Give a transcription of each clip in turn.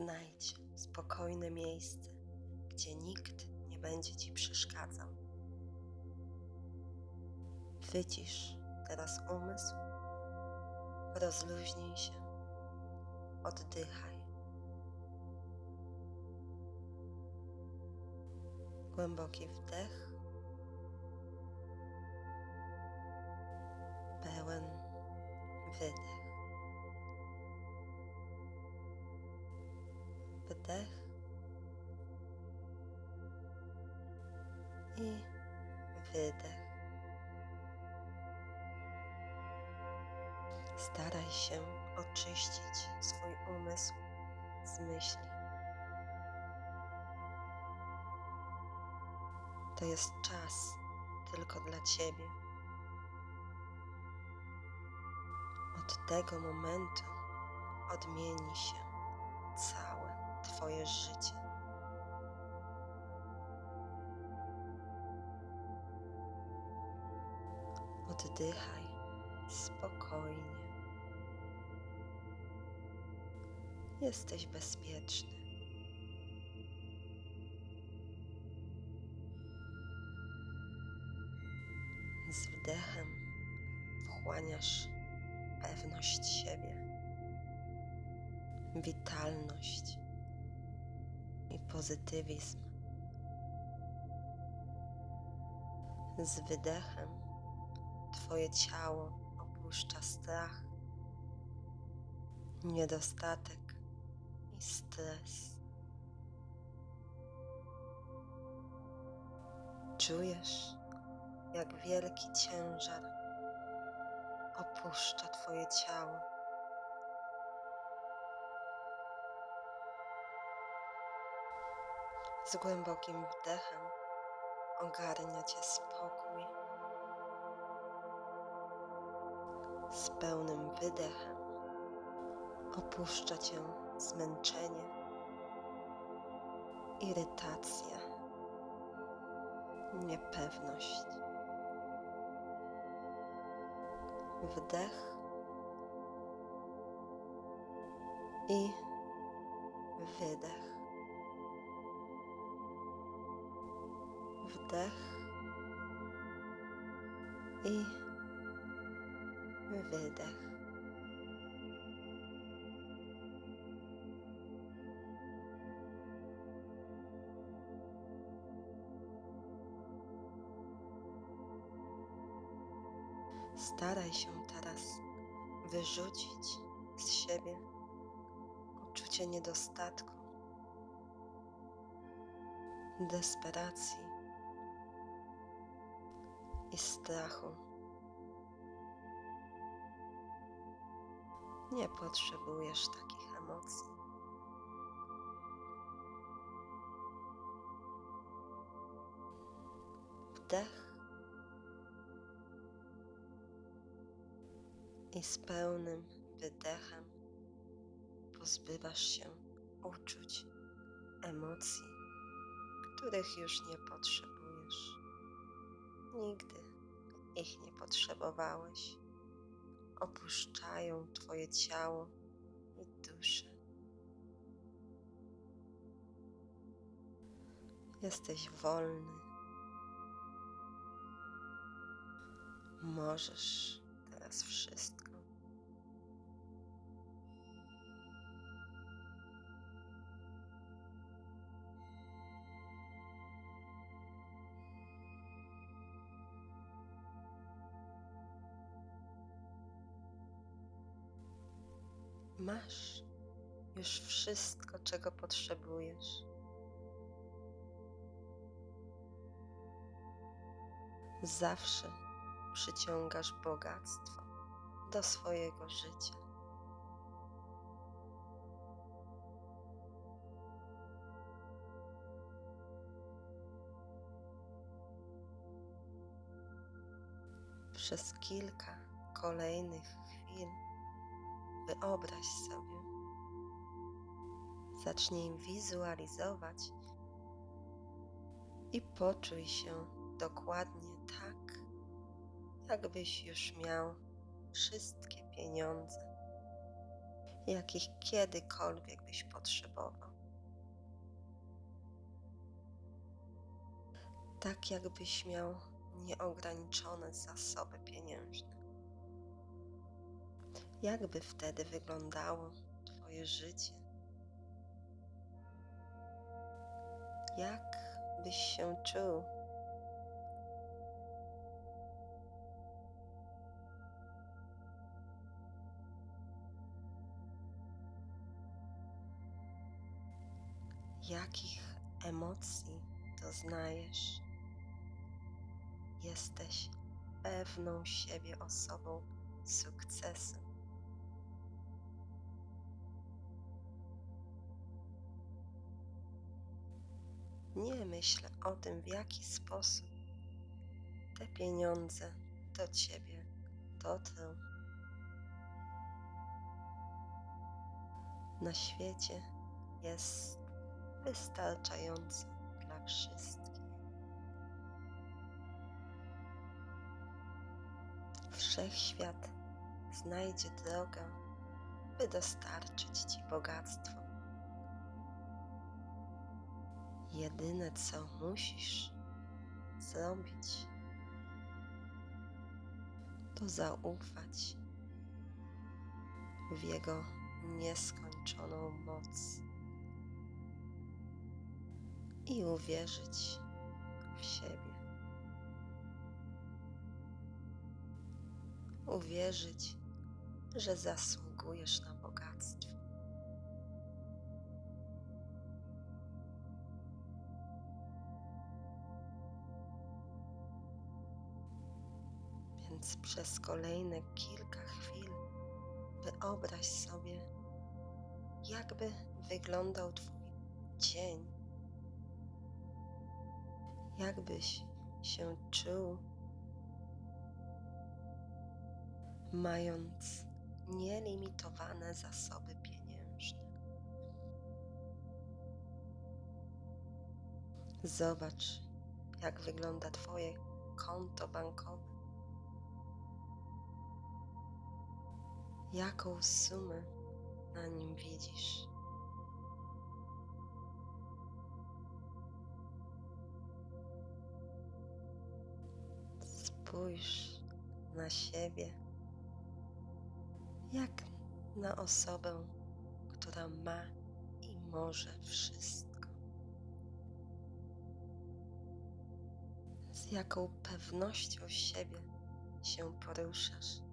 Znajdź spokojne miejsce, gdzie nikt nie będzie ci przeszkadzał. Wycisz teraz umysł, rozluźnij się, oddychaj. Głęboki wdech, pełen wydech. Wdech i wydech. Staraj się oczyścić swój umysł z myśli. To jest czas tylko dla Ciebie. Od tego momentu odmieni się całe Twoje życie. Oddychaj spokojnie. Jesteś bezpieczny. Z wdechem wchłaniasz pewność siebie, witalność pozytywizm. Z wydechem Twoje ciało opuszcza strach, niedostatek i stres. Czujesz, jak wielki ciężar opuszcza Twoje ciało. Z głębokim wdechem ogarnia Cię spokój. Z pełnym wydechem opuszcza Cię zmęczenie, irytacja, niepewność. Wdech i wydech. Wdech i wydech. Staraj się teraz wyrzucić z siebie uczucie niedostatku, desperacji i strachu. Nie potrzebujesz takich emocji. Wdech i z pełnym wydechem pozbywasz się uczuć, emocji, których już nie potrzebujesz. Nigdy ich nie potrzebowałeś. Opuszczają Twoje ciało i duszę. Jesteś wolny. Możesz teraz wszystko. Masz już wszystko, czego potrzebujesz. Zawsze przyciągasz bogactwo do swojego życia. Przez kilka kolejnych chwil wyobraź sobie, zacznij wizualizować i poczuj się dokładnie tak, jakbyś już miał wszystkie pieniądze, jakich kiedykolwiek byś potrzebował. Tak jakbyś miał nieograniczone zasoby pieniężne. Jakby wtedy wyglądało Twoje życie? Jak byś się czuł? Jakich emocji doznajesz? Jesteś pewną siebie osobą sukcesu. Nie myśl o tym, w jaki sposób te pieniądze do ciebie dotrą. Na świecie jest wystarczająco dla wszystkich. Wszechświat znajdzie drogę, by dostarczyć ci bogactwo. Jedyne co musisz zrobić, to zaufać w Jego nieskończoną moc i uwierzyć w siebie. Uwierzyć, że zasługujesz na kolejne kilka chwil wyobraź sobie, jakby wyglądał Twój dzień jakbyś się czuł, mając nielimitowane zasoby pieniężne. Zobacz, jak wygląda Twoje konto bankowe. Jaką sumę na nim widzisz? Spójrz na siebie jak na osobę, która ma i może wszystko. Z jaką pewnością siebie się poruszasz.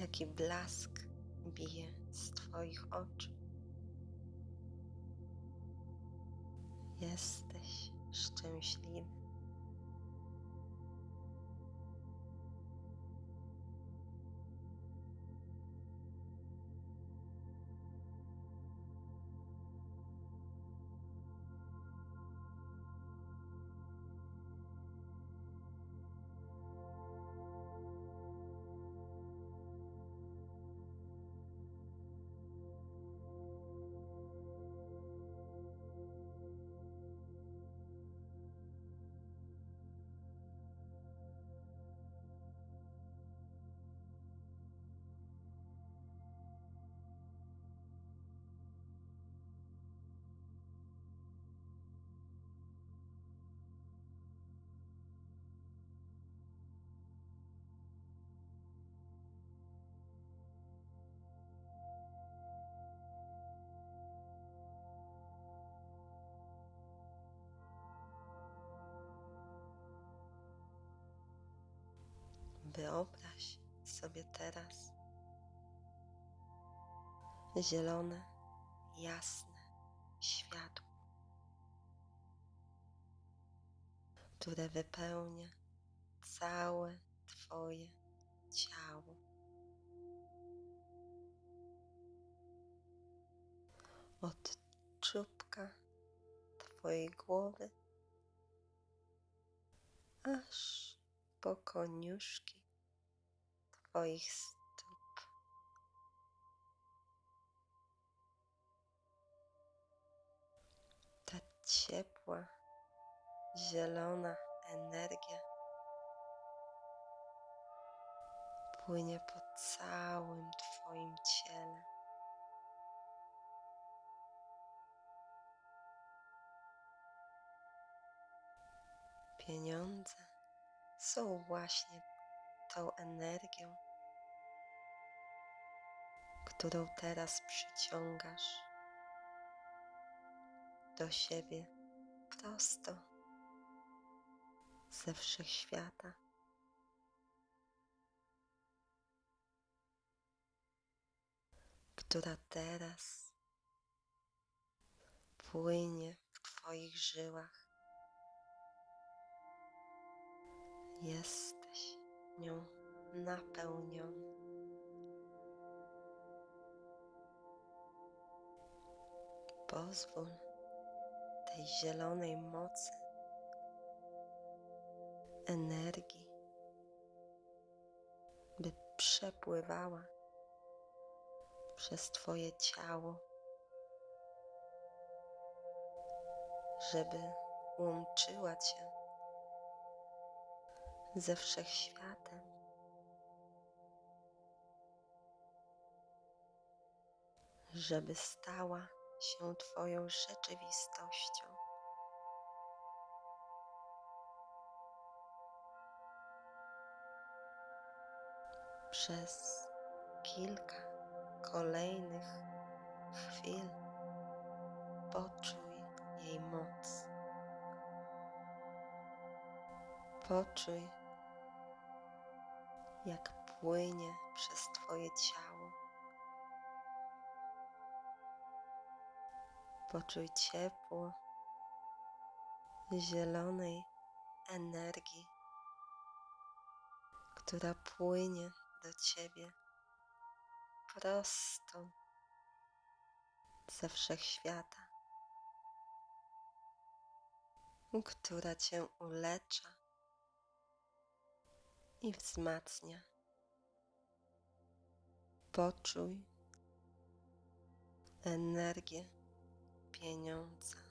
Jaki blask bije z Twoich oczu. Jesteś szczęśliwy. Wyobraź sobie teraz zielone, jasne światło, które wypełnia całe Twoje ciało. Od czubka Twojej głowy aż po koniuszki Twoich stóp. Ta ciepła, zielona energia płynie po całym Twoim ciele. Pieniądze są właśnie tą energią, którą teraz przyciągasz do siebie prosto ze wszechświata. która teraz płynie w Twoich żyłach. Jesteś nią napełniony. Pozwól tej zielonej mocy, energii, by przepływała przez Twoje ciało, żeby łączyła Cię ze wszechświatem. Żeby stała się Twoją rzeczywistością. Przez kilka kolejnych chwil poczuj jej moc. Poczuj, jak płynie przez Twoje ciało. Poczuj ciepło zielonej energii, która płynie do Ciebie prosto ze wszechświata, która Cię ulecza i wzmacnia. Poczuj energię pieniądza.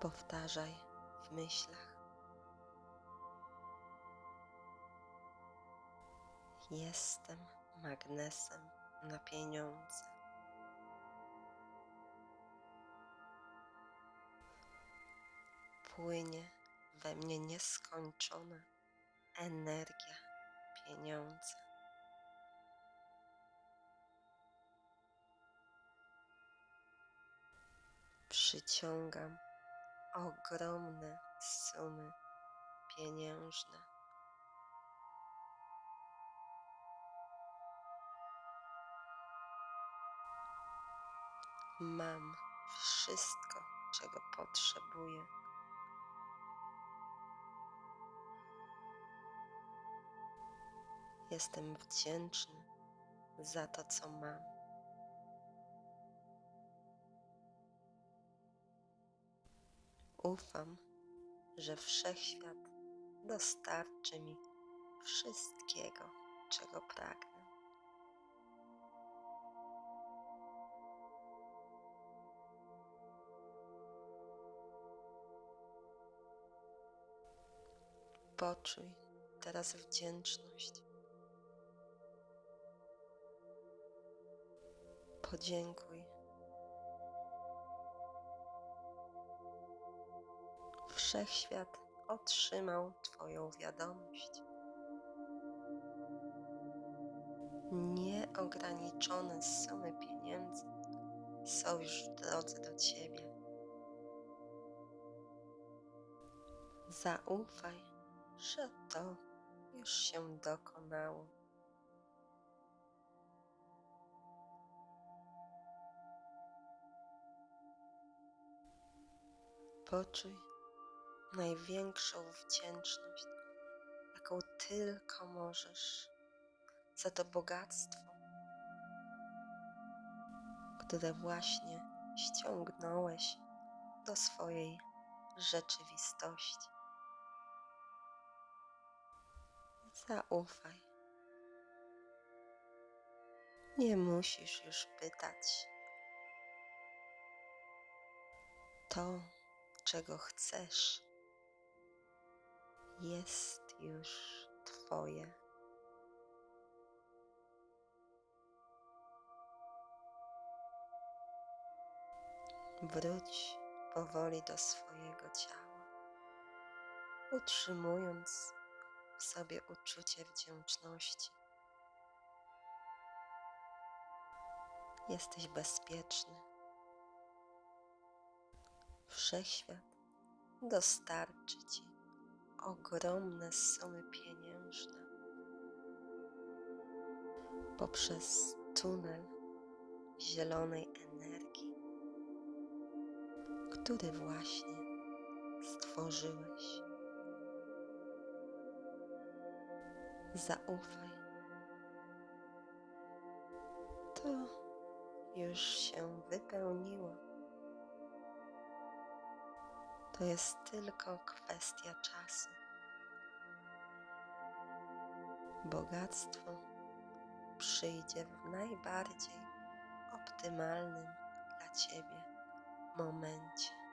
Powtarzaj w myślach. Jestem magnesem na pieniądze. Płynie we mnie nieskończona energia pieniądza. Przyciągam ogromne sumy pieniężne. Mam wszystko, czego potrzebuję. Jestem wdzięczny za to, co mam. Ufam, że wszechświat dostarczy mi wszystkiego, czego pragnę. Poczuj teraz wdzięczność. Podziękuj. Wszechświat otrzymał Twoją wiadomość. Nieograniczone sumy pieniędzy są już w drodze do ciebie. Zaufaj, że to już się dokonało. Poczuj największą wdzięczność, jaką tylko możesz za to bogactwo, które właśnie ściągnąłeś do swojej rzeczywistości. Zaufaj. Nie musisz już pytać. To, czego chcesz, jest już Twoje. Wróć powoli do swojego ciała, utrzymując w sobie uczucie wdzięczności. Jesteś bezpieczny. Wszechświat dostarczy Ci ogromne sumy pieniężne poprzez tunel zielonej energii, który właśnie stworzyłeś. Zaufaj. To już się wypełniło. To jest tylko kwestia czasu. Bogactwo przyjdzie w najbardziej optymalnym dla Ciebie momencie.